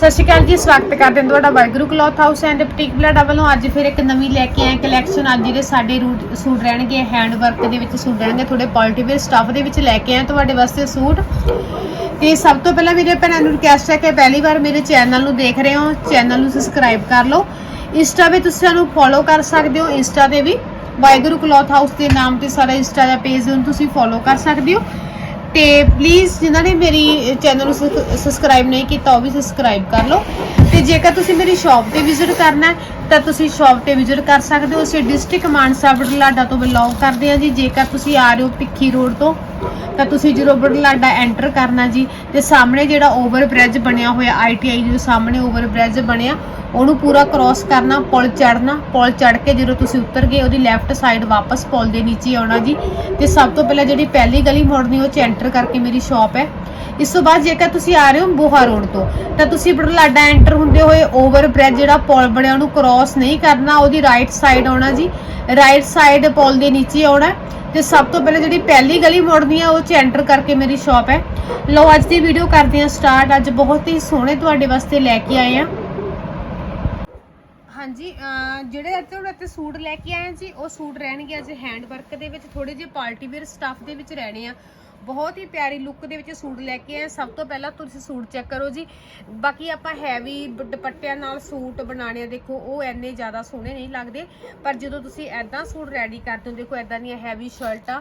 ਸਤਿ ਸ਼੍ਰੀ ਅਕਾਲ ਜੀ, ਸਵਾਗਤ ਕਰਦੇ ਹਾਂ ਤੁਹਾਡਾ Waheguru cloth house and boutique Bleda ਵੱਲੋਂ ਅੱਜ ਫਿਰ ਇੱਕ ਨਵੀਂ ਲੈ ਕੇ ਆਏ ਕਲੈਕਸ਼ਨ ਅੱਜ ਜਿਹੜੇ ਸਾਡੇ ਰੂਟ ਸੂਟ ਰਹਿਣਗੇ ਹੈਂਡ ਵਰਕ ਦੇ ਵਿੱਚ ਸੂਟ ਰਹਿਣਗੇ ਥੋੜੇ ਪੋਲਟੀਵੇਅਰ ਸਟਫ ਦੇ ਵਿੱਚ ਲੈ ਕੇ ਆਏ ਤੁਹਾਡੇ ਵਾਸਤੇ ਸੂਟ। ਤੇ ਸਭ ਤੋਂ ਪਹਿਲਾਂ ਵੀਰੇ ਭੈਣਾਂ ਨੂੰ ਰਿਕਵੈਸਟ ਹੈ ਕਿ ਪਹਿਲੀ ਵਾਰ ਮੇਰੇ ਚੈਨਲ ਨੂੰ ਦੇਖ ਰਹੇ ਹੋ ਚੈਨਲ ਨੂੰ ਸਬਸਕ੍ਰਾਈਬ ਕਰ ਲਓ। ਇੰਸਟਾ ਵੀ ਤੁਸੀਂ ਸਾਨੂੰ ਫੋਲੋ ਕਰ ਸਕਦੇ ਹੋ, ਇੰਸਟਾ ਤੇ ਵੀ ਵਾਹਿਗੁਰੂ ਕਲੌਥ ਹਾਊਸ ਦੇ ਨਾਮ ਤੇ ਸਾਰਾ ਇੰਸਟਾ ਦਾ ਪੇਜ ਨੂੰ ਤੁਸੀਂ ਫੋਲੋ ਕਰ ਸਕਦੇ ਹੋ। ਤੇ ਪਲੀਜ਼ ਜਿਨ੍ਹਾਂ ਨੇ ਮੇਰੀ ਚੈਨਲ ਨੂੰ ਸਬਸਕ੍ਰਾਈਬ ਨਹੀਂ ਕੀਤਾ ਉਹ ਵੀ ਸਬਸਕ੍ਰਾਈਬ ਕਰ ਲਓ। ਤੇ ਜੇਕਰ ਤੁਸੀਂ ਮੇਰੀ ਸ਼ਾਪ ਤੇ ਵਿਜ਼ਿਟ ਕਰਨਾ ਹੈ, ਤਾਂ ਤੁਸੀਂ ਸ਼ਾਪ ਤੇ ਵਿਜ਼ਿਟ ਕਰ ਸਕਦੇ ਹੋ। ਅਸੀਂ ਡਿਸਟ੍ਰਿਕਟ ਮਾਨਸਾ ਬਰਲਾਡਾ ਤੋਂ ਬਿਲੋਂਗ ਕਰਦੇ ਹਾਂ ਜੀ। ਜੇਕਰ ਤੁਸੀਂ ਆ ਰਹੇ ਹੋ ਭਿੱਖੀ ਰੋਡ ਤੋਂ, ਤਾਂ ਤੁਸੀਂ ਜਦੋਂ ਬਰਲਾਡਾ ਐਂਟਰ ਕਰਨਾ ਜੀ, ਤੇ ਸਾਹਮਣੇ ਜਿਹੜਾ ਓਵਰ ਬ੍ਰਿਜ ਬਣਿਆ ਹੋਇਆ ਆਈਟੀਆਈ ਦੇ ਸਾਹਮਣੇ ਓਵਰ ਬ੍ਰਿਜ ਬਣਿਆ, ਉਹਨੂੰ ਪੂਰਾ ਕ੍ਰਾਸ ਕਰਨਾ, ਪੁਲ ਚੜਨਾ ਪੁਲ ਚੜ ਕੇ ਜਦੋਂ ਤੁਸੀਂ ਉਤਰ ਗਏ, ਉਹਦੀ ਲੈਫਟ ਸਾਈਡ ਵਾਪਸ ਪੁਲ ਦੇ ਨੀਚੇ ਆਉਣਾ ਜੀ। ਤੇ ਸਭ ਤੋਂ ਪਹਿਲਾਂ ਜਿਹੜੀ ਪਹਿਲੀ ਗਲੀ ਮੁੜਨੀ, ਉਹ ਚ ਐਂਟਰ ਕਰਕੇ ਮੇਰੀ ਸ਼ਾਪ ਹੈ। ਇਸ ਤੋਂ ਬਾਅਦ ਜੇਕਰ ਤੁਸੀਂ ਆ ਰਹੇ ਹੋ ਬੋਹਾ ਰੋਡ ਤੋਂ, ਤਾਂ ਤੁਸੀਂ ਬੜਲਾਡਾ ਐਂਟਰ ਹੁੰਦੇ ਹੋਏ ਓਵਰ ਬ੍ਰਿਜ ਜਿਹੜਾ ਪੁਲ ਬਣਿਆ, ਉਹਨੂੰ ਕ੍ਰਾਸ ਨਹੀਂ ਕਰਨਾ, ਉਹਦੀ ਰਾਈਟ ਸਾਈਡ ਆਉਣਾ ਜੀ। ਰਾਈਟ ਸਾਈਡ ਪੁਲ ਦੇ ਨੀਚੇ ਆਉਣਾ ਤੇ ਸਭ ਤੋਂ ਪਹਿਲਾਂ ਜਿਹੜੀ ਪਹਿਲੀ ਗਲੀ ਮੁੜਨੀ ਆ, ਉਹ ਚ ਐਂਟਰ ਕਰਕੇ ਮੇਰੀ ਸ਼ਾਪ ਹੈ। ਲਓ, ਅੱਜ ਦੀ ਵੀਡੀਓ ਕਰਦੇ ਹਾਂ ਸਟਾਰਟ ਅੱਜ ਬਹੁਤ ਹੀ ਸੋਹਣੇ ਤੁਹਾਡੇ ਵਾਸਤੇ ਲੈ ਕੇ ਆਏ ਆ ਹਾਂਜੀ ਜਿਹੜੇ ਅੱਜ ਤੁਹਾਡੇ ਇੱਥੇ ਸੂਟ ਲੈ ਕੇ ਆਏ ਹਾਂ ਜੀ, ਉਹ ਸੂਟ ਰਹਿਣਗੇ ਅੱਜ ਹੈਂਡ ਵਰਕ ਦੇ ਵਿੱਚ। ਥੋੜੇ ਜਿਹੇ ਪਾਰਟੀ ਵੇਅਰ ਸਟੱਫ ਦੇ ਵਿੱਚ ਰਹਿਣੇ ਆ। ਬਹੁਤ ਹੀ ਪਿਆਰੀ ਲੁੱਕ ਦੇ ਵਿੱਚ ਸੂਟ ਲੈ ਕੇ ਆਏ। ਸਭ ਤੋਂ ਪਹਿਲਾਂ ਤੁਸੀਂ ਸੂਟ ਚੈੱਕ ਕਰੋ ਜੀ। ਬਾਕੀ ਆਪਾਂ ਹੈਵੀ ਦੁਪੱਟਿਆਂ ਨਾਲ ਸੂਟ ਬਣਾਣੇ ਆ। ਦੇਖੋ, ਉਹ ਐਨੇ ਜ਼ਿਆਦਾ ਸੋਹਣੇ ਨਹੀਂ ਲੱਗਦੇ। ਪਰ ਜਦੋਂ ਤੁਸੀਂ ਐਦਾਂ ਸੂਟ ਰੈਡੀ ਕਰਦੇ ਹੋ, ਦੇਖੋ ਐਦਾਂ ਦੀਆਂ ਹੈਵੀ ਸ਼ਰਟਾਂ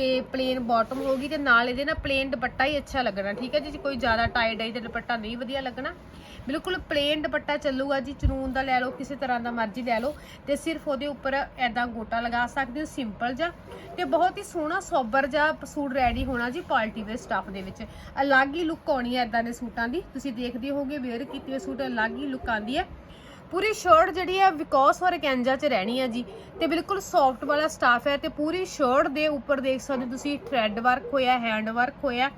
ਤੇ ਪਲੇਨ ਬਾਟਮ ਹੋਗੀ ਤੇ ਨਾਲ ਇਹਦੇ ਨਾਲ ਪਲੇਨ ਦੁਪੱਟਾ ਹੀ ਅੱਛਾ ਲੱਗਣਾ, ਠੀਕ ਹੈ ਜੀ? ਜੇ ਕੋਈ ਜ਼ਿਆਦਾ ਟਾਈ ਡਾਈ ਤੇ ਦੁਪੱਟਾ ਨਹੀਂ ਵਧੀਆ ਲੱਗਣਾ। ਬਿਲਕੁਲ ਪਲੇਨ ਦੁਪੱਟਾ ਚੱਲੂਗਾ ਜੀ, ਚਨੂਨ ਦਾ ਲੈ ਲਓ, ਕਿਸੇ ਤਰ੍ਹਾਂ ਦਾ ਮਰਜ਼ੀ ਲੈ ਲਓ ਤੇ ਸਿਰਫ ਉਹਦੇ ਉੱਪਰ ਐਦਾਂ ਗੋਟਾ ਲਗਾ ਸਕਦੇ ਹੋ ਸਿੰਪਲ ਜਾਂ ਤੇ ਬਹੁਤ ਹੀ ਸੋਹਣਾ ਸੋਬਰ ਜਿਹਾ ਸੂਟ ਰੈਡੀ ਹੋਣਾ ਜੀ ਪਾਰਟੀ ਵੇਅਰ ਸਟਾਫ ਦੇ ਵਿੱਚ। ਅਲੱਗ ਹੀ ਲੁੱਕ ਆਉਣੀ ਹੈ ਐਦਾਂ ਦੇ ਸੂਟਾਂ ਦੀ। ਤੁਸੀਂ ਦੇਖਦੇ ਹੋਗੇ ਵੇਅਰ ਕੀਤੇ ਹੋਏ ਸੂਟ ਅਲੱਗ ਹੀ ਲੁੱਕ ਆਉਂਦੀ ਹੈ। ਪੂਰੀ ਸ਼ਰਟ ਜਿਹੜੀ ਹੈ ਵਿਕੋਸ ਔਰ ਕੈਂਜਾ ਚ ਰਹਿਣੀ ਹੈ ਜੀ। ਤੇ ਬਿਲਕੁਲ ਸੌਫਟ ਵਾਲਾ ਸਟਾਫ ਹੈ ਤੇ ਪੂਰੀ ਸ਼ਰਟ ਦੇ ਉੱਪਰ ਦੇਖ ਸਕਦੇ ਹੋ ਤੁਸੀਂ ਥ੍ਰੈਡ ਵਰਕ ਹੋਇਆ ਹੈਂਡ ਵਰਕ ਹੋਇਆ,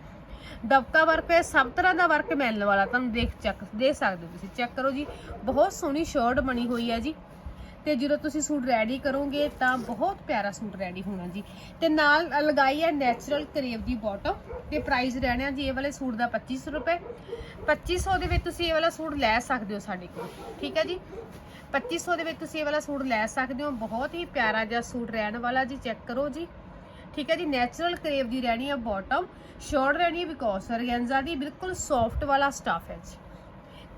ਦਬਕਾ ਵਰਕ ਹੈ ਸਭ ਤਰ੍ਹਾਂ ਦਾ ਵਰਕ ਮਿਲਣ ਵਾਲਾ, ਤੁਹਾਨੂੰ ਦੇਖ ਚੈੱਕ ਦੇ ਸਕਦੇ ਹੋ ਤੁਸੀਂ ਚੈੱਕ ਕਰੋ ਜੀ। ਬਹੁਤ ਸੋਹਣੀ ਸ਼ਰਟ ਬਣੀ ਹੋਈ ਹੈ ਜੀ। ਤੇ ਜਦੋਂ ਤੁਸੀਂ ਸੂਟ ਰੈਡੀ ਕਰੋਗੇ ਤਾਂ ਬਹੁਤ ਪਿਆਰਾ ਸੂਟ ਰੈਡੀ ਹੋਣਾ ਜੀ। ਤੇ ਨਾਲ ਲਗਾਈ ਹੈ ਨੈਚੁਰਲ ਕਰੇਵ ਦੀ ਬਾਟਮ ਤੇ ਪ੍ਰਾਈਸ ਰਹਿਣਾ ਜੀ, ਇਹ ਵਾਲੇ ਸੂਟ ਦਾ 2500 ਰੁਪਏ। 2500 ਦੇ ਵਿੱਚ ਤੁਸੀਂ ਇਹ ਵਾਲਾ ਸੂਟ ਲੈ ਸਕਦੇ ਹੋ ਸਾਡੇ ਕੋਲ, ਠੀਕ ਹੈ ਜੀ? 2500 ਦੇ ਵਿੱਚ ਤੁਸੀਂ ਇਹ ਵਾਲਾ ਸੂਟ ਲੈ ਸਕਦੇ ਹੋ, ਬਹੁਤ ਹੀ ਪਿਆਰਾ ਜਿਹਾ ਸੂਟ ਰਹਿਣ ਵਾਲਾ ਜੀ, ਚੈੱਕ ਕਰੋ ਜੀ। ਠੀਕ ਹੈ ਜੀ ਨੈਚੁਰਲ ਕਰੇਵ ਦੀ ਰਹਿਣੀ ਹੈ ਬਾਟਮ ਸ਼ਾਰਟ ਰਹਿਣੀ ਹੈ ਬਿਕੋਸ ਔਰਗੈਂਜ਼ਾ ਦੀ, ਬਿਲਕੁਲ ਸੌਫਟ ਵਾਲਾ ਸਟਾਫ ਹੈ ਜੀ।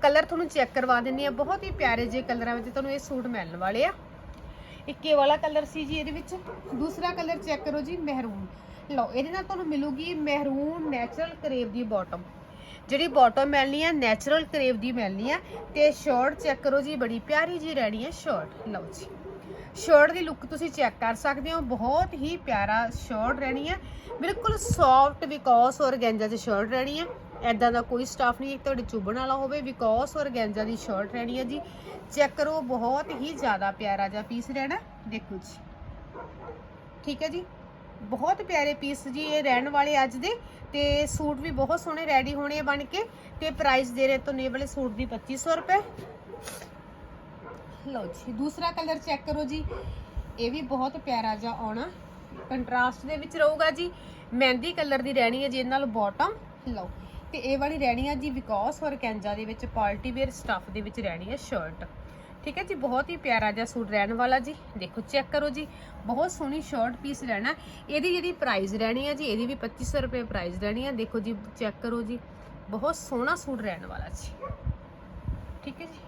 ਕਲਰ ਤੁਹਾਨੂੰ ਚੈੱਕ ਕਰਵਾ ਦਿੰਨੀ ਆ, ਬਹੁਤ ਹੀ ਪਿਆਰੇ ਜਿਹੇ ਕਲਰਾਂ ਵਿੱਚ ਤੁਹਾਨੂੰ ਇਹ ਸੂਟ ਮਿਲਣ ਵਾਲੇ ਆ। ਇੱਕ ਇਹ ਵਾਲਾ ਕਲਰ ਸੀ ਜੀ ਇਹਦੇ ਵਿੱਚ, ਦੂਸਰਾ ਕਲਰ ਚੈੱਕ ਕਰੋ ਜੀ ਮਹਿਰੂਨ ਲਓ, ਇਹਦੇ ਨਾਲ ਤੁਹਾਨੂੰ ਮਿਲੂਗੀ ਮਹਿਰੂਨ ਨੈਚੁਰਲ ਕਰੇਵ ਦੀ ਬਾਟਮ ਜਿਹੜੀ ਬਾਟਮ ਮਿਲਣੀ ਆ ਨੈਚੁਰਲ ਕਰੇਵ ਦੀ ਮਿਲਣੀ ਆ, ਤੇ ਸ਼ਰਟ ਚੈੱਕ ਕਰੋ ਜੀ, ਬੜੀ ਪਿਆਰੀ ਜੀ ਰਹਿਣੀ ਹੈ ਸ਼ਰਟ ਲਓ ਜੀ। ਸ਼ਰਟ ਦੀ ਲੁੱਕ ਤੁਸੀਂ ਚੈੱਕ ਕਰ ਸਕਦੇ ਹੋ, ਬਹੁਤ ਹੀ ਪਿਆਰਾ ਸ਼ਰਟ ਰਹਿਣੀ ਹੈ ਬਿਲਕੁਲ ਸੌਫਟ ਵਿਕੋਸ ਔਰਗੈਂਜਾ ਦੀ ਸ਼ਰਟ ਰਹਿਣੀ ਹੈ ਐਦਾਂ ਦਾ ਕੋਈ ਸਟਾਫ ਨਹੀਂ, ਇੱਕ ਤੁਹਾਡੇ ਚੁੱਭਣ ਵਾਲਾ ਹੋਵੇ ਵਿਕੋਸ ਔਰਗੈਂਜਾ ਦੀ ਸ਼ਰਟ ਰਹਿਣੀ ਹੈ ਜੀ। ਚੈੱਕ ਕਰੋ, ਬਹੁਤ ਹੀ ਜ਼ਿਆਦਾ ਪਿਆਰਾ ਜਿਹਾ ਪੀਸ ਰਹਿਣਾ। ਦੇਖੋ ਜੀ। ਠੀਕ ਹੈ ਜੀ? ਬਹੁਤ ਪਿਆਰੇ ਪੀਸ ਜੀ ਇਹ ਰਹਿਣ ਵਾਲੇ ਅੱਜ ਦੇ। ਤੇ ਸੂਟ ਵੀ ਬਹੁਤ ਸੋਹਣੇ ਰੈਡੀ ਹੋਣੇ ਆ ਬਣ ਕੇ। ਤੇ ਪ੍ਰਾਈਸ ਦੇ ਰਹੇ ਤੁਹਾਨੂੰ ਇਹ ਵਾਲੇ ਸੂਟ ਦੀ 2500 ਰੁਪਏ। ਲਓ ਜੀ, ਦੂਸਰਾ ਕਲਰ ਚੈੱਕ ਕਰੋ ਜੀ। ਇਹ ਵੀ ਬਹੁਤ ਪਿਆਰਾ ਜਿਹਾ ਆਉਣਾ। ਕੰਟਰਾਸਟ ਦੇ ਵਿੱਚ ਰਹੂਗਾ ਜੀ। ਮਹਿੰਦੀ ਕਲਰ ਦੀ ਰਹਿਣੀ ਹੈ ਜੀ ਇਹਦੇ ਨਾਲ ਬਾਟਮ ਲਓ, ਤੇ ਇਹ ਵਾਲੀ ਰਹਿਣੀ ਹੈ ਜੀ ਵਿਕੋਸ ਔਰ ਕੈਂਜਾ ਦੇ ਵਿੱਚ ਪਾਰਟੀ ਵੇਅਰ ਸਟੱਫ ਦੇ ਵਿੱਚ ਰਹਿਣੀ ਹੈ ਸ਼ਰਟ ਠੀਕ ਹੈ ਜੀ, ਬਹੁਤ ਹੀ ਪਿਆਰਾ ਜਿਹਾ ਸੂਟ ਰਹਿਣ ਵਾਲਾ ਜੀ। ਦੇਖੋ ਚੈੱਕ ਕਰੋ ਜੀ। ਬਹੁਤ ਸੋਹਣੀ ਸ਼ਰਟ ਪੀਸ ਰਹਿਣਾ ਇਹਦੀ ਜਿਹੜੀ ਪ੍ਰਾਈਸ ਰਹਿਣੀ ਹੈ ਜੀ, ਇਹਦੀ ਵੀ 2500 ਰੁਪਏ ਪ੍ਰਾਈਸ ਰਹਿਣੀ ਹੈ ਦੇਖੋ ਜੀ ਚੈੱਕ ਕਰੋ ਜੀ। ਬਹੁਤ ਸੋਹਣਾ ਸੂਟ ਰਹਿਣ ਵਾਲਾ ਜੀ। ਠੀਕ ਹੈ ਜੀ?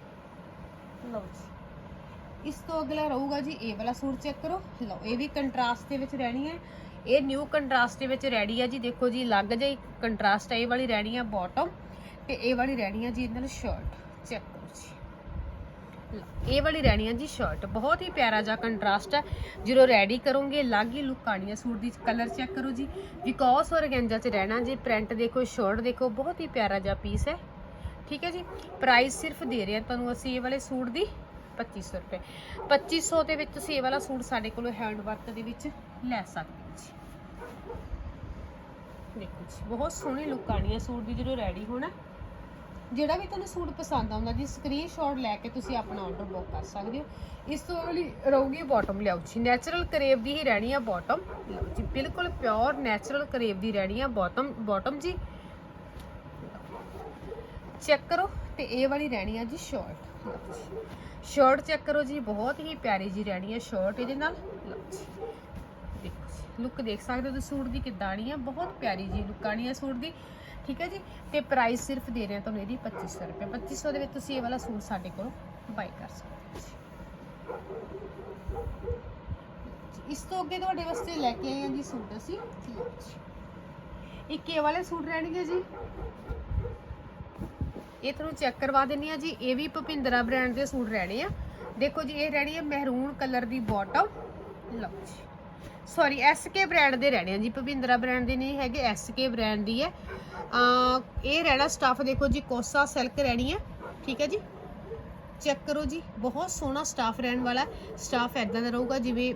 ਲਓ ਜੀ। ਇਸ ਤੋਂ ਅਗਲਾ ਰਹੂਗਾ ਜੀ, ਇਹ ਵਾਲਾ ਸੂਟ ਚੈੱਕ ਕਰੋ। ਲਓ, ਇਹ ਵੀ ਕੰਟਰਾਸਟ ਦੇ ਵਿੱਚ ਰਹਿਣੀ ਹੈ ਇਹ ਨਿਊ ਕੰਟਰਾਸਟ ਦੇ ਵਿੱਚ ਰੈਡੀ ਹੈ ਜੀ। ਦੇਖੋ ਜੀ ਲੱਗ ਜਾਈ ਕੰਟਰਾਸਟ ਇਹ ਵਾਲੀ ਰਹਿਣੀ ਹੈ ਬਾਟਮ ਤੇ ਇਹ ਵਾਲੀ ਰਹਿਣੀ ਹੈ ਜੀ ਇਹਨਾਂ ਨੂੰ ਸ਼ਰਟ ਚੈੱਕ ਕਰੋ। ਇਹ ਵਾਲੀ ਰਹਿਣੀ ਹੈ ਜੀ ਸ਼ਰਟ ਬਹੁਤ ਹੀ ਪਿਆਰਾ ਜਿਹਾ ਕੰਟਰਾਸਟ ਹੈ। ਜਦੋਂ ਰੈਡੀ ਕਰੋਗੇ, ਅਲੱਗ ਹੀ ਲੁੱਕ ਆਣੀ ਹੈ ਸੂਟ ਦੀ। ਕਲਰ ਚੈੱਕ ਕਰੋ ਜੀ। ਵਿਕੋਸ ਔਰ ਗੈਂਜਾ 'ਚ ਰਹਿਣਾ ਜੀ। ਪ੍ਰਿੰਟ ਦੇਖੋ ਸ਼ਰਟ ਦੇਖੋ, ਬਹੁਤ ਹੀ ਪਿਆਰਾ ਜਿਹਾ ਪੀਸ ਹੈ। ਠੀਕ ਹੈ ਜੀ? ਪ੍ਰਾਈਸ ਸਿਰਫ ਦੇ ਰਹੇ ਹਾਂ ਤੁਹਾਨੂੰ ਅਸੀਂ ਇਹ ਵਾਲੇ ਸੂਟ ਦੀ 2500 ਰੁਪਏ। 2500 ਦੇ ਵਿੱਚ ਤੁਸੀਂ ਇਹ ਵਾਲਾ ਸੂਟ ਸਾਡੇ ਕੋਲੋਂ ਹੈਂਡ ਵਰਕ ਦੇ ਵਿੱਚ ਲੈ ਸਕਦੇ ਹੋ ਜੀ। ਦੇਖੋ ਜੀ, ਬਹੁਤ ਸੋਹਣੀ ਲੁੱਕ ਆਣੀ ਹੈ ਸੂਟ ਦੀ, ਜਦੋਂ ਰੈਡੀ ਹੋਣਾ। ਜਿਹੜਾ ਵੀ ਤੁਹਾਨੂੰ ਸੂਟ ਪਸੰਦ ਆਉਂਦਾ, ਜੀ ਸਕਰੀਨਸ਼ਾਟ ਲੈ ਕੇ ਤੁਸੀਂ ਆਪਣਾ ਆਰਡਰ ਬੁੱਕ ਕਰ ਸਕਦੇ ਹੋ। ਇਸ ਤੋਂ ਅਗਲੀ ਰਹੂਗੀ ਬਾਟਮ ਲਿਆਓ ਜੀ। ਨੈਚੁਰਲ ਕਰੇਵ ਦੀ ਹੀ ਰਹਿਣੀ ਆ ਬਾਟਮ ਲਓ ਜੀ, ਬਿਲਕੁਲ ਪਿਓਰ ਨੈਚੁਰਲ ਕਰੇਵ ਦੀ ਰਹਿਣੀ ਆ ਬਾਟਮ ਬਾਟਮ ਜੀ ਚੈੱਕ ਕਰੋ ਤੇ ਇਹ ਵਾਲੀ ਰਹਿਣੀ ਆ ਜੀ ਸ਼ਾਰਟ ਸ਼ਾਰਟ ਚੈੱਕ ਕਰੋ ਜੀ, ਬਹੁਤ ਹੀ ਪਿਆਰੀ ਜੀ ਰਹਿਣੀ ਆ ਸ਼ਾਰਟ ਇਹਦੇ ਨਾਲ। ਲਓ ਜੀ। ਲੁੱਕ ਦੇਖ ਸਕਦੇ ਹੋ ਤੁਸੀਂ, ਸੂਟ ਦੀ ਕਿੱਦਾਂ ਆਣੀ ਆ, ਬਹੁਤ ਪਿਆਰੀ ਜੀ ਲੁੱਕ ਆਣੀ ਆ ਸੂਟ ਦੀ, ਠੀਕ ਹੈ ਜੀ? ਤੇ ਪ੍ਰਾਈਸ ਸਿਰਫ ਦੇ ਰਹੇ ਹਾਂ ਤੁਹਾਨੂੰ ਇਹਦੀ 2500 ਰੁਪਏ। 2500 ਦੇ ਵਿੱਚ ਤੁਸੀਂ ਇਹ ਵਾਲਾ ਸੂਟ ਸਾਡੇ ਕੋਲੋਂ ਬਾਈ ਕਰ ਸਕਦੇ ਹੋ ਇਸ ਤੋਂ ਅੱਗੇ ਤੁਹਾਡੇ ਵਾਸਤੇ ਲੈ ਕੇ ਆਏ ਹਾਂ ਜੀ ਸੂਟ ਅਸੀਂ। ਇੱਕ ਇਹ ਵਾਲੇ ਸੂਟ ਰਹਿਣਗੇ ਜੀ। ਇਹ ਤੁਹਾਨੂੰ ਚੈੱਕ ਕਰਵਾ ਦਿੰਨੀ ਆ ਜੀ। ਇਹ ਵੀ ਭਪਿੰਦਰਾ ਬ੍ਰਾਂਡ ਦੇ ਸੂਟ ਰਹਿਣੇ ਆ। ਦੇਖੋ ਜੀ, ਇਹ ਰਹਿਣੀ ਹੈ ਮਹਿਰੂਨ ਕਲਰ ਦੀ ਬਾਟਮ ਲਓ ਜੀ। ਸੌਰੀ ਐਸਕੇ ਬ੍ਰਾਂਡ ਦੇ ਰਹਿਣੇ ਆ ਜੀ, ਭਵਿੰਦਰਾ ਬ੍ਰਾਂਡ ਦੇ ਨਹੀਂ ਹੈਗੇ ਐਸਕੇ ਬ੍ਰਾਂਡ ਦੀ ਹੈ। ਆ ਇਹ ਰਹਿਣਾ ਸਟਾਫ ਦੇਖੋ ਜੀ, ਕੋਸਾ ਸਿਲਕ ਰਹਿਣੀ ਹੈ, ਠੀਕ ਹੈ ਜੀ? ਚੈੱਕ ਕਰੋ ਜੀ, ਬਹੁਤ ਸੋਹਣਾ ਸਟਾਫ ਰਹਿਣ ਵਾਲਾ ਸਟਾਫ ਐਦਾਂ ਦਾ ਰਹੂਗਾ, ਜਿਵੇਂ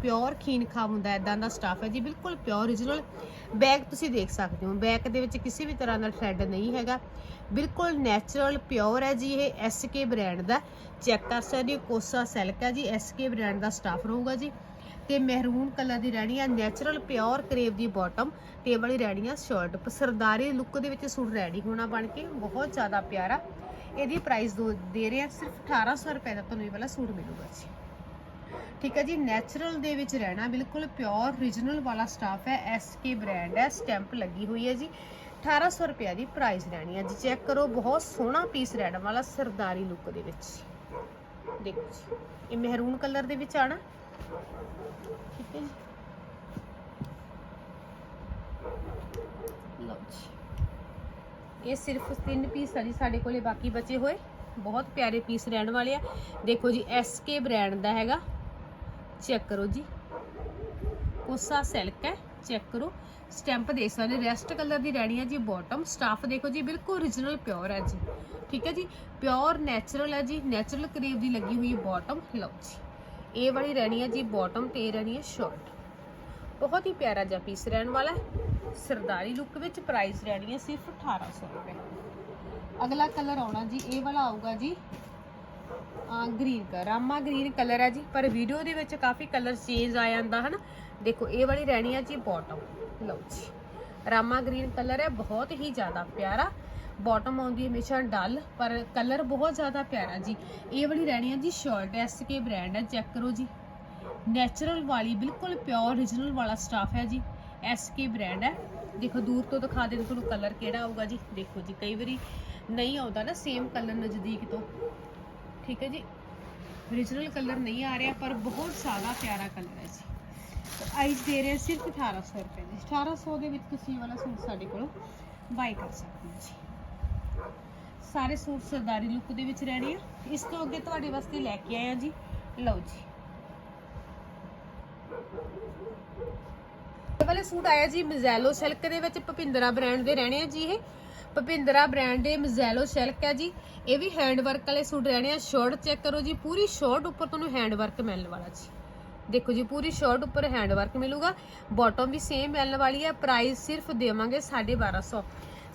ਪਿਓਰ ਖੀਨ ਖਾਬ ਹੁੰਦਾ ਐਦਾਂ ਦਾ ਸਟਾਫ ਹੈ ਜੀ, ਬਿਲਕੁਲ ਪਿਓਰ origignal ਬੈਗ ਤੁਸੀਂ ਦੇਖ ਸਕਦੇ ਹੋ ਬੈਗ ਦੇ ਵਿੱਚ ਕਿਸੇ ਵੀ ਤਰ੍ਹਾਂ ਦਾ ਥ੍ਰੈਡ ਨਹੀਂ ਹੈਗਾ। ਬਿਲਕੁਲ ਨੈਚੁਰਲ ਪਿਓਰ ਹੈ ਜੀ, ਇਹ ਐਸਕੇ ਬ੍ਰਾਂਡ ਦਾ। ਚੈੱਕ ਕਰ ਸਕਦੇ ਹੋ, ਕੋਸਾ ਸਿਲਕ ਹੈ ਜੀ ਐਸਕੇ ਬ੍ਰਾਂਡ ਦਾ ਸਟਾਫ ਰਹੂਗਾ ਜੀ। ਤੇ ਮਹਿਰੂਨ ਕਲਰ ਦੀ ਰਹਿਣੀ ਆ ਨੈਚੁਰਲ ਪਿਓਰ ਕਰੇਵ ਦੀ ਬਾਟਮ ਤੇ ਇਹ ਵਾਲੀ ਰਹਿਣੀ ਆ ਸ਼ਰਟ ਸਰਦਾਰੀ ਲੁੱਕ ਦੇ ਵਿੱਚ ਸੂਟ ਰੈਡੀ ਹੋਣਾ ਬਣ ਕੇ ਬਹੁਤ ਜ਼ਿਆਦਾ ਪਿਆਰਾ। ਇਹਦੀ ਪ੍ਰਾਈਸ ਦੋ ਦੇ ਰਹੇ ਆ ਸਿਰਫ 1800 ਰੁਪਏ ਦਾ ਤੁਹਾਨੂੰ ਇਹ ਵਾਲਾ ਸੂਟ ਮਿਲੂਗਾ ਜੀ। ਠੀਕ ਹੈ ਜੀ ਨੈਚੁਰਲ ਦੇ ਵਿੱਚ ਰਹਿਣਾ ਬਿਲਕੁਲ ਪਿਓਰ origignal ਵਾਲਾ ਸਟਾਫ ਹੈ ਐਸਕੇ ਬ੍ਰਾਂਡ ਹੈ ਸਟੈਂਪ ਲੱਗੀ ਹੋਈ ਹੈ ਜੀ। 1800 ਰੁਪਏ ਦੀ ਪ੍ਰਾਈਸ ਰਹਿਣੀ ਹੈ ਜੀ। ਚੈੱਕ ਕਰੋ, ਬਹੁਤ ਸੋਹਣਾ ਪੀਸ ਰਹਿਣ ਵਾਲਾ ਸਰਦਾਰੀ ਲੁੱਕ ਦੇ ਵਿੱਚ। ਦੇਖੋ ਜੀ, ਇਹ ਮਹਿਰੂਨ ਕਲਰ ਦੇ ਵਿੱਚ ਆਣਾ। ਠੀਕ ਹੈ ਲਓ ਜੀ। ਇਹ ਸਿਰਫ ਤਿੰਨ ਪੀਸ ਆ ਜੀ ਸਾਡੇ ਕੋਲੇ, ਬਾਕੀ ਬਚੇ ਹੋਏ। ਬਹੁਤ ਪਿਆਰੇ ਪੀਸ ਰਹਿਣ ਵਾਲੇ ਆ। ਦੇਖੋ ਜੀ ਐਸਕੇ ਬ੍ਰਾਂਡ ਦਾ ਹੈਗਾ। ਚੈੱਕ ਕਰੋ ਜੀ। ਕੋਸਾ ਸਿਲਕ ਹੈ, ਚੈੱਕ ਕਰੋ। ਸਟੈਂਪ ਦੇ ਸਕਦੇ ਰੈਸਟ ਕਲਰ ਦੀ ਰਹਿਣੀ ਹੈ ਜੀ ਬਾਟਮ ਸਟਾਫ ਦੇਖੋ ਜੀ, ਬਿਲਕੁਲ origignal ਪਿਓਰ ਹੈ ਜੀ। ਠੀਕ ਹੈ ਜੀ ਪਿਓਰ ਨੈਚੁਰਲ ਹੈ ਜੀ ਨੈਚੁਰਲ ਕਰੀਬ ਦੀ ਲੱਗੀ ਹੋਈ ਬਾਟਮ ਲਓ ਜੀ। ਇਹ ਵਾਲੀ ਰਹਿਣੀ ਹੈ ਜੀ ਬਾਟਮ ਤੇ ਇਹ ਰਹਿਣੀ ਹੈ ਸ਼ਾਰਟ ਬਹੁਤ ਹੀ ਪਿਆਰਾ ਜਿਹਾ ਪੀਸ ਰਹਿਣ ਵਾਲਾ ਹੈ। ਸਰਦਾਰੀ ਲੁੱਕ ਵਿੱਚ ਪ੍ਰਾਈਸ ਰਹਿਣੀ ਹੈ ਸਿਰਫ 1800 ਰੁਪਏ। ਅਗਲਾ ਕਲਰ ਆਉਣਾ ਜੀ, ਇਹ ਵਾਲਾ ਆਊਗਾ ਜੀ ਗ੍ਰੀਨ ਕਲਰ ਰਾਮਾ ਗ੍ਰੀਨ ਕਲਰ ਹੈ ਜੀ, ਪਰ ਵੀਡੀਓ ਦੇ ਵਿੱਚ ਕਾਫੀ ਕਲਰ ਚੇਂਜ ਆ ਜਾਂਦਾ, ਹਨ? ਦੇਖੋ, ਇਹ ਵਾਲੀ ਰਹਿਣੀ ਹੈ ਜੀ ਬਾਟਮ ਲਓ ਜੀ, ਰਾਮਾ ਗ੍ਰੀਨ ਕਲਰ ਹੈ, ਬਹੁਤ ਹੀ ਜ਼ਿਆਦਾ ਪਿਆਰਾ। ਬਾਟਮ ਆਉਂਦੀ ਹੈ, ਹਮੇਸ਼ਾ ਡਲ ਪਰ ਕਲਰ ਬਹੁਤ ਜ਼ਿਆਦਾ ਪਿਆਰਾ ਜੀ। ਇਹ ਵਾਲੀ ਰਹਿਣੀ ਹੈ ਜੀ ਸ਼ਰਟ ਐਸਕੇ ਬ੍ਰਾਂਡ ਹੈ ਚੈੱਕ ਕਰੋ ਜੀ। ਨੈਚੁਰਲ ਵਾਲੀ, ਬਿਲਕੁਲ ਪਿਓਰ origignal ਵਾਲਾ ਸਟਾਫ ਹੈ ਜੀ। ਐਸਕੇ ਬ੍ਰਾਂਡ ਹੈ। ਦੇਖੋ, ਦੂਰ ਤੋਂ ਦਿਖਾ ਦੇ, ਤੁਹਾਨੂੰ ਕਲਰ ਕਿਹੜਾ ਆਊਗਾ ਜੀ। ਦੇਖੋ ਜੀ, ਕਈ ਵਾਰੀ ਨਹੀਂ ਆਉਂਦਾ ਨਾ ਸੇਮ ਕਲਰ ਨਜ਼ਦੀਕ ਤੋਂ। ਠੀਕ ਹੈ ਜੀ? Origignal ਕਲਰ ਨਹੀਂ ਆ ਰਿਹਾ, ਪਰ ਬਹੁਤ ਜ਼ਿਆਦਾ ਪਿਆਰਾ ਕਲਰ ਹੈ ਜੀ। ਆਈਸ ਦੇ ਰਹੇ ਹਾਂ ਸਿਰਫ 1800 ਰੁਪਏ ਦੀ। 1800 ਦੇ ਵਿੱਚ ਤੁਸੀਂ ਵਾਲਾ ਸੂਟ ਸਾਡੇ ਕੋਲੋਂ ਬਾਈ ਕਰ ਸਕਦੇ ਹੋ ਜੀ। ਸਾਰੇ ਸੂਟ ਸਰਦਾਰੀ ਲੁੱਕ ਦੇ ਵਿੱਚ ਰਹਿਣੇ ਆ। ਇਸ ਤੋਂ ਅੱਗੇ ਤੁਹਾਡੇ ਵਾਸਤੇ ਲੈ ਕੇ ਆਏ ਆ ਜੀ। ਲਓ ਜੀ। ਇਹ ਵਾਲੇ ਸੂਟ ਆਇਆ ਜੀ ਮਜ਼ੈਲੋ ਸਿਲਕ ਦੇ ਵਿੱਚ, ਭਪਿੰਦਰਾ ਬ੍ਰਾਂਡ ਦੇ ਰਹਿਣੇ ਆ ਜੀ ਇਹ। ਭਪਿੰਦਰਾ ਬ੍ਰਾਂਡ ਦੇ ਮਜ਼ੈਲੋ ਸਿਲਕ ਹੈ ਜੀ। ਇਹ ਵੀ ਹੈਂਡ ਵਰਕ ਵਾਲੇ ਸੂਟ ਰਹਿਣੇ ਆ। ਸ਼ਰਟ ਚੈੱਕ ਕਰੋ ਜੀ। ਪੂਰੀ ਸ਼ਰਟ ਉੱਪਰ ਤੁਹਾਨੂੰ ਹੈਂਡ ਵਰਕ ਮਿਲਣ ਵਾਲਾ ਜੀ। ਦੇਖੋ ਜੀ, ਪੂਰੀ ਸ਼ਰਟ ਉੱਪਰ ਹੈਂਡ ਵਰਕ ਮਿਲੂਗਾ। ਬਾਟਮ ਵੀ ਸੇਮ ਮਿਲਣ ਵਾਲੀ ਹੈ ਪ੍ਰਾਈਸ ਸਿਰਫ ਦੇਵਾਂਗੇ 1250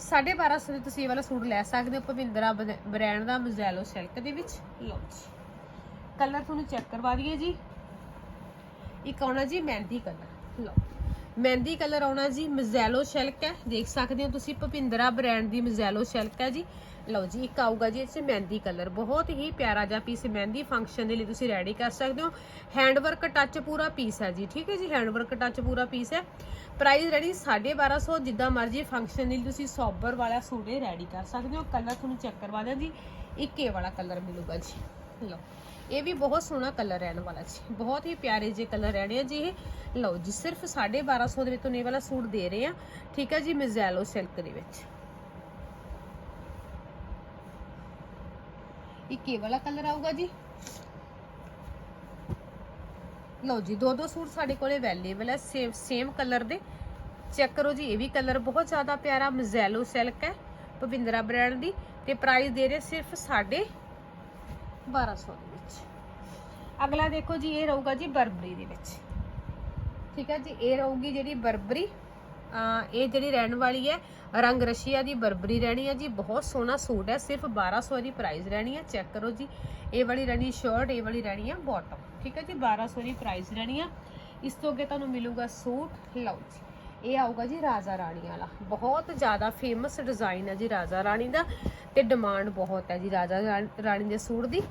1250 ਦੇ ਤੁਸੀਂ ਇਹ ਵਾਲਾ ਸੂਟ ਲੈ ਸਕਦੇ ਹੋ ਭਪਿੰਦਰਾ ਬ੍ਰਾਂਡ ਦਾ ਮਜ਼ੈਲੋ ਸਿਲਕ ਦੇ ਵਿੱਚ। ਲਓ ਜੀ। ਕਲਰ ਤੁਹਾਨੂੰ ਚੈੱਕ ਕਰਵਾ ਦਈਏ ਜੀ। ਇੱਕ ਆਉਣਾ ਜੀ ਮਹਿੰਦੀ ਕਲਰ ਲਓ। ਮਹਿੰਦੀ ਕਲਰ ਆਉਣਾ ਜੀ ਮਜ਼ੈਲੋ ਸ਼ੈਲਕ ਹੈ। ਦੇਖ ਸਕਦੇ ਹੋ ਤੁਸੀਂ ਭਪਿੰਦਰਾ ਬ੍ਰਾਂਡ ਦੀ ਮਜ਼ੈਲੋ ਸ਼ੈਲਕ ਹੈ ਜੀ। ਲਓ ਜੀ, ਇੱਕ ਆਊਗਾ ਜੀ ਇਸ ਮਹਿੰਦੀ ਕਲਰ। ਬਹੁਤ ਹੀ ਪਿਆਰਾ ਜਿਹਾ ਪੀਸ ਮਹਿੰਦੀ ਫੰਕਸ਼ਨ ਦੇ ਲਈ ਤੁਸੀਂ ਰੈਡੀ ਕਰ ਸਕਦੇ ਹੋ। ਹੈਂਡ ਵਰਕ ਟੱਚ ਪੂਰਾ ਪੀਸ ਹੈ ਜੀ, ਠੀਕ ਹੈ ਜੀ? ਹੈਂਡ ਵਰਕ ਟੱਚ ਪੂਰਾ ਪੀਸ ਹੈ। ਪ੍ਰਾਈਸ ਰੈਡੀ 1250 ਜਿੱਦਾਂ ਮਰਜ਼ੀ ਫੰਕਸ਼ਨ ਦੇ ਲਈ ਤੁਸੀਂ ਸੌਬਰ ਵਾਲਾ ਸੂਟ ਇਹ ਰੈਡੀ ਕਰ ਸਕਦੇ ਹੋ। ਕਲਰ ਤੁਹਾਨੂੰ ਚੈੱਕ ਕਰਵਾ ਦਿਆਂ ਜੀ। ਇੱਕ ਇਹ ਵਾਲਾ ਕਲਰ ਮਿਲੂਗਾ ਜੀ। ਲਓ ਇਹ ਵੀ ਬਹੁਤ ਸੋਹਣਾ ਕਲਰ ਰਹਿਣ ਵਾਲਾ ਜੀ। ਬਹੁਤ ਹੀ ਪਿਆਰੇ ਜਿਹੇ ਕਲਰ ਰਹਿਣੇ ਆ ਜੀ ਇਹ। ਲਓ ਜੀ, ਸਿਰਫ 1250 ਦੇ ਵਿੱਚ ਤੁਹਾਨੂੰ ਇਹ ਵਾਲਾ ਸੂਟ ਦੇ ਰਹੇ ਆ। ਠੀਕ ਹੈ ਜੀ, ਮਿਜ਼ੈਲੋ ਸਿਲਕ ਦੇ ਵਿੱਚ। ਇੱਕ ਇਹ ਵਾਲਾ ਕਲਰ ਆਊਗਾ ਜੀ? ਲਓ ਜੀ ਦੋ ਦੋ ਸੂਟ ਸਾਡੇ ਕੋਲੇ ਅਵੇਲੇਬਲ ਹੈ ਸੇਮ ਸੇਮ ਕਲਰ ਦੇ। ਚੈੱਕ ਕਰੋ ਜੀ, ਇਹ ਵੀ ਕਲਰ ਬਹੁਤ ਜ਼ਿਆਦਾ ਪਿਆਰਾ ਮਿਜ਼ੈਲੋ ਸਿਲਕ ਹੈ, ਭਵਿੰਦਰਾ ਬ੍ਰਾਂਡ ਦੀ। ਤੇ ਪ੍ਰਾਈਸ ਦੇ ਰਹੇ ਸਿਰਫ 1250 ਦੇ ਵਿੱਚ। ਅਗਲਾ ਦੇਖੋ ਜੀ, ਇਹ ਰਹੂਗਾ ਜੀ ਬਰਬਰੀ ਦੇ ਵਿੱਚ। ਠੀਕ ਹੈ ਜੀ, ਇਹ ਰਹੂਗੀ ਜਿਹੜੀ ਬਰਬਰੀ ਇਹ ਜਿਹੜੀ ਰਹਿਣ ਵਾਲੀ ਹੈ, ਰੰਗ ਰਸ਼ੀਆ ਦੀ ਬਰਬਰੀ ਰਹਿਣੀ ਹੈ ਜੀ। ਬਹੁਤ ਸੋਹਣਾ ਸੂਟ ਹੈ, ਸਿਰਫ 1200 ਦੀ ਪ੍ਰਾਈਸ ਰਹਿਣੀ ਹੈ। ਚੈੱਕ ਕਰੋ ਜੀ, ਇਹ ਵਾਲੀ ਰਹਿਣੀ ਸ਼ਰਟ ਇਹ ਵਾਲੀ ਰਹਿਣੀ ਹੈ ਬਾਟਮ ਠੀਕ ਹੈ ਜੀ 1200 ਦੀ ਪ੍ਰਾਈਸ ਰਹਿਣੀ ਹੈ। ਇਸ ਤੋਂ ਅੱਗੇ ਤੁਹਾਨੂੰ ਮਿਲੂਗਾ ਸੂਟ। ਲਓ ਜੀ। ਇਹ ਆਊਗਾ ਜੀ ਰਾਜਾ ਰਾਣੀ ਵਾਲਾ। ਬਹੁਤ ਜ਼ਿਆਦਾ ਫੇਮਸ ਡਿਜ਼ਾਈਨ ਹੈ ਜੀ ਰਾਜਾ ਰਾਣੀ ਦਾ ਤੇ ਡਿਮਾਂਡ ਬਹੁਤ ਹੈ ਜੀ ਰਾਜਾ ਰਾਣ- ਰਾਣੀ ਦੇ ਸੂਟ ਦੀ।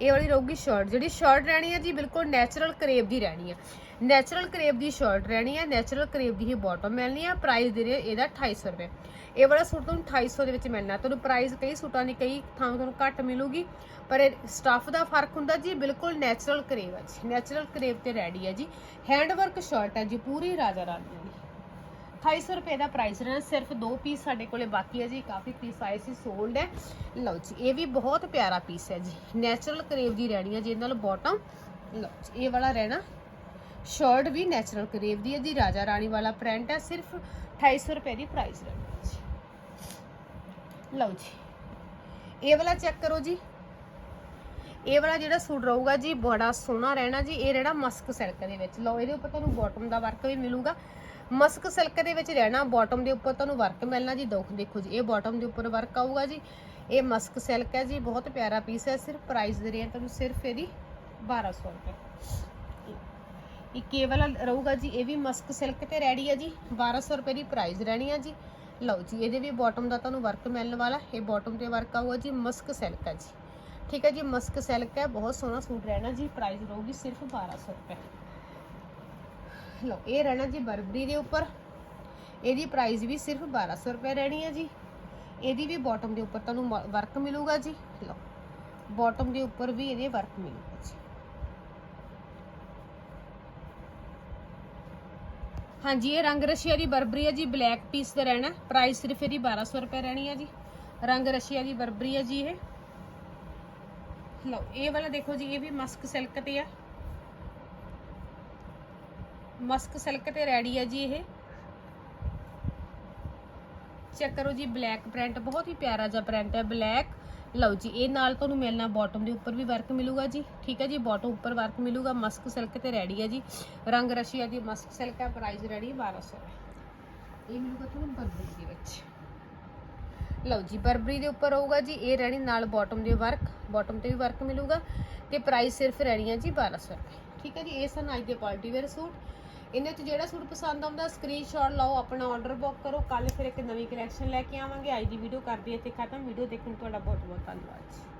ਇਹ ਵਾਲੀ ਰਹੂਗੀ ਸ਼ਰਟ ਜਿਹੜੀ ਸ਼ਰਟ ਰਹਿਣੀ ਹੈ ਜੀ ਬਿਲਕੁਲ ਨੈਚੁਰਲ ਕਰੇਬ ਦੀ ਰਹਿਣੀ ਹੈ। ਨੈਚੁਰਲ ਕਰੇਬ ਦੀ ਸ਼ਰਟ ਰਹਿਣੀ ਹੈ ਨੈਚੁਰਲ ਕਰੇਬ ਦੀ ਹੀ ਬਾਟਮ ਮਿਲਣੀ ਹੈ ਪ੍ਰਾਈਸ ਦੇ ਰਹੇ ਇਹਦਾ 250 ਰੁਪਏ। ਇਹ ਵਾਲਾ ਸੂਟ ਤੁਹਾਨੂੰ 250 ਦੇ ਵਿੱਚ ਮਿਲਣਾ। ਤੁਹਾਨੂੰ ਪ੍ਰਾਈਸ ਕਈ ਸੂਟਾਂ ਦੀ ਕਈ ਥਾਂ ਤੁਹਾਨੂੰ ਘੱਟ ਮਿਲੂਗੀ, ਪਰ ਸਟਫ ਦਾ ਫ਼ਰਕ ਹੁੰਦਾ ਜੀ, ਬਿਲਕੁਲ ਨੈਚੁਰਲ ਕਰੇਬ ਹੈ ਜੀ। ਨੈਚੁਰਲ ਕਰੇਬ ਤੇ ਰੈਡੀ ਹੈ ਜੀ। ਹੈਂਡ ਵਰਕ ਸ਼ਰਟ ਹੈ ਜੀ, ਪੂਰੀ ਰਾਜਾ ਰਾਣੀ ਦੀ। 250 ਰੁਪਏ ਦਾ ਪ੍ਰਾਈਸ ਰਹਿਣਾ ਸਿਰਫ ਦੋ ਪੀਸ ਸਾਡੇ ਕੋਲੇ ਬਾਕੀ ਹੈ ਜੀ, ਕਾਫੀ ਪੀਸ ਆਏ ਸੀ ਸੋਲਡ ਹੈ। ਲਓ ਜੀ, ਇਹ ਵੀ ਬਹੁਤ ਪਿਆਰਾ ਪੀਸ ਹੈ ਜੀ। ਨੈਚੁਰਲ ਕਰੇਵ ਦੀ ਰਹਿਣੀ ਹੈ ਜਿਹਦੇ ਨਾਲ ਬਾਟਮ ਲਓ ਜੀ, ਇਹ ਵਾਲਾ ਰਹਿਣਾ। ਸ਼ਰਟ ਵੀ ਨੈਚੁਰਲ ਕਰੇਵ ਦੀ ਹੈ ਜੀ, ਰਾਜਾ ਰਾਣੀ ਵਾਲਾ ਪ੍ਰਿੰਟ ਹੈ, ਸਿਰਫ 250 ਰੁਪਏ ਦੀ ਪ੍ਰਾਈਸ ਰਹਿਣੀ ਜੀ। ਲਓ ਜੀ, ਇਹ ਵਾਲਾ ਚੈੱਕ ਕਰੋ ਜੀ। ਇਹ ਵਾਲਾ ਜਿਹੜਾ ਸੂਟ ਰਹੂਗਾ ਜੀ, ਬੜਾ ਸੋਹਣਾ ਰਹਿਣਾ ਜੀ, ਇਹ ਰਹਿਣਾ ਮਸਕ ਸਿਲਕ ਦੇ ਵਿੱਚ। ਲਓ, ਇਹਦੇ ਉੱਪਰ ਤੁਹਾਨੂੰ ਬਾਟਮ ਦਾ ਵਰਕ ਵੀ ਮਿਲੂਗਾ। ਮਸਕ ਸਿਲਕ ਦੇ ਵਿੱਚ ਰਹਿਣਾ ਬਾਟਮ ਦੇ ਉੱਪਰ ਤੁਹਾਨੂੰ ਵਰਕ ਮਿਲਣਾ ਜੀ ਦੋ ਦੇਖੋ ਜੀ, ਇਹ ਬਾਟਮ ਦੇ ਉੱਪਰ ਵਰਕ ਆਊਗਾ ਜੀ। ਇਹ ਮਸਕ ਸਿਲਕ ਹੈ ਜੀ, ਬਹੁਤ ਪਿਆਰਾ ਪੀਸ ਹੈ, ਸਿਰਫ ਪ੍ਰਾਈਸ ਦੇ ਰਹੇ ਤੁਹਾਨੂੰ ਸਿਰਫ ਇਹਦੀ 1200 ਰੁਪਏ। ਇਹ ਕੇਵਲ ਰਹੂਗਾ ਜੀ, ਇਹ ਵੀ ਮਸਕ ਸਿਲਕ ਤੇ ਰੈਡੀ ਹੈ ਜੀ 1200 ਰੁਪਏ ਦੀ ਪ੍ਰਾਈਸ ਰਹਿਣੀ ਹੈ ਜੀ। ਲਓ ਜੀ, ਇਹਦੇ ਵੀ ਬਾਟਮ ਦਾ ਤੁਹਾਨੂੰ ਵਰਕ ਮਿਲਣ ਵਾਲਾ, ਇਹ ਬਾਟਮ ਤੇ ਵਰਕ ਆਊਗਾ ਜੀ, ਮਸਕ ਸਿਲਕ ਹੈ ਜੀ। ਠੀਕ ਹੈ ਜੀ, ਮਸਕ ਸਿਲਕ ਹੈ, ਬਹੁਤ ਸੋਹਣਾ ਸੂਟ ਰਹਿਣਾ ਜੀ ਪ੍ਰਾਈਸ ਰਹੂਗੀ ਸਿਰਫ 1200 ਰੁਪਏ। ਲਓ, ਇਹ ਰਹਿਣਾ ਜੀ ਬਰਬਰੀ ਦੇ ਉੱਪਰ। ਇਹਦੀ ਪ੍ਰਾਈਸ ਵੀ ਸਿਰਫ 1200 ਰੁਪਏ ਰਹਿਣੀ ਹੈ ਜੀ। ਇਹਦੀ ਵੀ ਬਾਟਮ ਦੇ ਉੱਪਰ ਤੁਹਾਨੂੰ ਵਰਕ ਮਿਲੂਗਾ ਜੀ। ਲਓ ਬਾਟਮ ਦੇ ਉੱਪਰ ਵੀ ਇਹਦੇ ਵਰਕ ਮਿਲੂਗਾ ਜੀ। ਹਾਂਜੀ, ਇਹ ਰੰਗ ਰਸ਼ੀਆ ਦੀ ਬਰਬਰੀ ਹੈ ਜੀ ਬਲੈਕ ਪੀਸ ਦਾ ਰਹਿਣਾ। ਪ੍ਰਾਈਸ ਸਿਰਫ ਇਹਦੀ 1200 ਰੁਪਏ ਰਹਿਣੀ ਹੈ ਜੀ। ਰੰਗ ਰਸ਼ੀਆ ਦੀ ਬਰਬਰੀ ਹੈ ਜੀ ਇਹ। ਲਓ, ਇਹ ਵਾਲਾ ਦੇਖੋ ਜੀ, ਇਹ ਵੀ ਮਸਕ ਸਿਲਕ ਤੇ ਆ। ਮਸਕ ਸਿਲਕ ਤੇ ਰੈਡੀ ਹੈ ਜੀ ਇਹ। ਚੈੱਕ ਕਰੋ ਜੀ, ਬਲੈਕ ਪ੍ਰਿੰਟ, ਬਹੁਤ ਹੀ ਪਿਆਰਾ ਜਿਹਾ ਪ੍ਰਿੰਟ ਹੈ, ਬਲੈਕ। ਲਓ ਜੀ, ਇਹ ਨਾਲ ਤੁਹਾਨੂੰ ਮਿਲਣਾ ਬਾਟਮ ਦੇ ਉੱਪਰ ਵੀ ਵਰਕ ਮਿਲੂਗਾ ਜੀ। ਠੀਕ ਹੈ ਜੀ ਬਾਟਮ ਉੱਪਰ ਵਰਕ ਮਿਲੂਗਾ, ਮਸਕ ਸਿਲਕ ਤੇ ਰੈਡੀ ਹੈ ਜੀ। ਰੰਗ ਰਸ਼ੀਆ ਦੀ ਮਸਕ ਸਿਲਕ ਹੈ ਪ੍ਰਾਈਸ ਰੈਡੀ 1200 ਹੈ ਇਹ ਮਿਲੂਗਾ ਤੁਹਾਨੂੰ ਬਰਬਰੀ ਦੇ ਵਿੱਚ। ਲਓ ਜੀ ਬਰਬਰੀ ਦੇ ਉੱਪਰ ਹੋਊਗਾ ਜੀ, ਇਹ ਰਹਿਣੀ ਨਾਲ ਬਾਟਮ ਦੇ ਵਰਕ ਬਾਟਮ ਤੇ ਵੀ ਵਰਕ ਮਿਲੂਗਾ। ਤੇ ਪ੍ਰਾਈਸ ਸਿਰਫ ਰਹਿਣੀ ਹੈ ਜੀ 1200 ਰੁਪਏ। ਠੀਕ ਹੈ ਜੀ, ਇਹ ਸਨ ਅੱਜ ਦੇ ਪਾਰਟੀ ਵੇਅਰ ਸੂਟ। ਇਹਨਾਂ 'ਚ ਜਿਹੜਾ ਸੂਟ ਪਸੰਦ ਆਉਂਦਾ ਸਕਰੀਨਸ਼ਾਟ ਲਓ, ਆਪਣਾ ਆਰਡਰ ਬੁੱਕ ਕਰੋ ਕੱਲ ਫਿਰ ਇੱਕ ਨਵੀਂ ਕਲੈਕਸ਼ਨ ਲੈ ਕੇ ਆਵਾਂਗੇ। ਅੱਜ ਦੀ ਵੀਡੀਓ ਕਰਦੀ ਹਾਂ ਤੇ ਖਤਮ। ਵੀਡੀਓ ਦੇਖਣ ਤੁਹਾਡਾ ਬਹੁਤ ਬਹੁਤ ਧੰਨਵਾਦ। ਜੀ